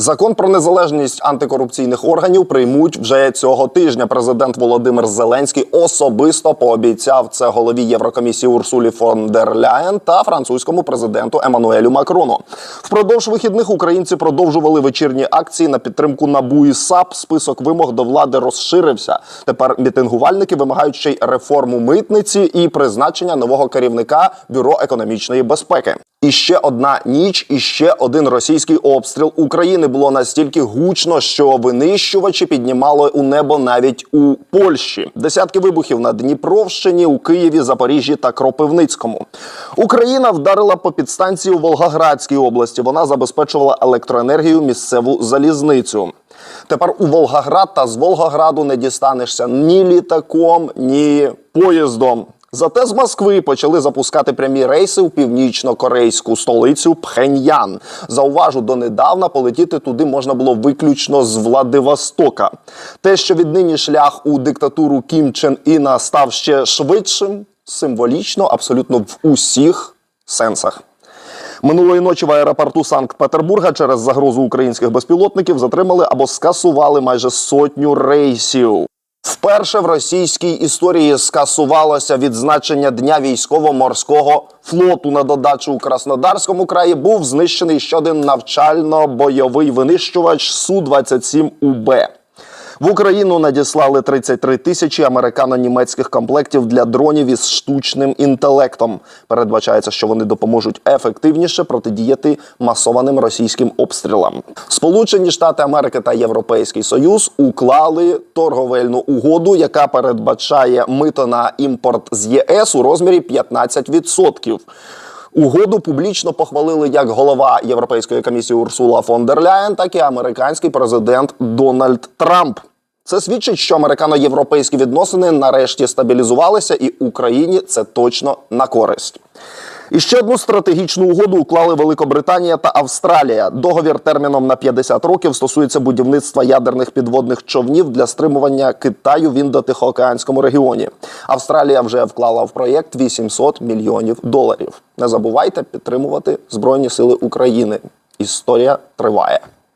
Закон про незалежність антикорупційних органів приймуть вже цього тижня. Президент Володимир Зеленський особисто пообіцяв це голові Єврокомісії Урсулі фон дер Ляєн та французькому президенту Еммануелю Макрону. Впродовж вихідних українці продовжували вечірні акції на підтримку НАБУ і САП. Список вимог до влади розширився. Тепер мітингувальники вимагають ще й реформу митниці і призначення нового керівника бюро економічної безпеки. І ще одна ніч, і ще один російський обстріл України було настільки гучно, що винищувачі піднімали у небо навіть у Польщі. Десятки вибухів на Дніпровщині, у Києві, Запоріжжі та Кропивницькому. Україна вдарила по підстанції у Волгоградській області. Вона забезпечувала електроенергію місцеву залізницю. Тепер у Волгоград та з Волгограду не дістанешся ні літаком, ні поїздом. Зате з Москви почали запускати прямі рейси у північно-корейську столицю Пхеньян. Зауважу, донедавна полетіти туди можна було виключно з Владивостока. Те, що віднині шлях у диктатуру Кім Чен Іна став ще швидшим, символічно абсолютно в усіх сенсах. Минулої ночі в аеропорту Санкт-Петербурга через загрозу українських безпілотників затримали або скасували майже сотню рейсів. Вперше в російській історії скасувалося відзначення Дня військово-морського флоту. На додачу у Краснодарському краї був знищений ще один навчально-бойовий винищувач Су-27 УБ. В Україну надіслали 33 тисячі американо-німецьких комплектів для дронів із штучним інтелектом. Передбачається, що вони допоможуть ефективніше протидіяти масованим російським обстрілам. Сполучені Штати Америки та Європейський Союз уклали торговельну угоду, яка передбачає мито на імпорт з ЄС у розмірі 15%. Угоду публічно похвалили як голова Європейської комісії Урсула фон дер Ляєн, так і американський президент Дональд Трамп. Це свідчить, що американо-європейські відносини нарешті стабілізувалися, і Україні це точно на користь. І ще одну стратегічну угоду уклали Великобританія та Австралія. Договір терміном на 50 років стосується будівництва ядерних підводних човнів для стримування Китаю в індотихоокеанському регіоні. Австралія вже вклала в проєкт 800 мільйонів доларів. Не забувайте підтримувати Збройні Сили України. Історія триває.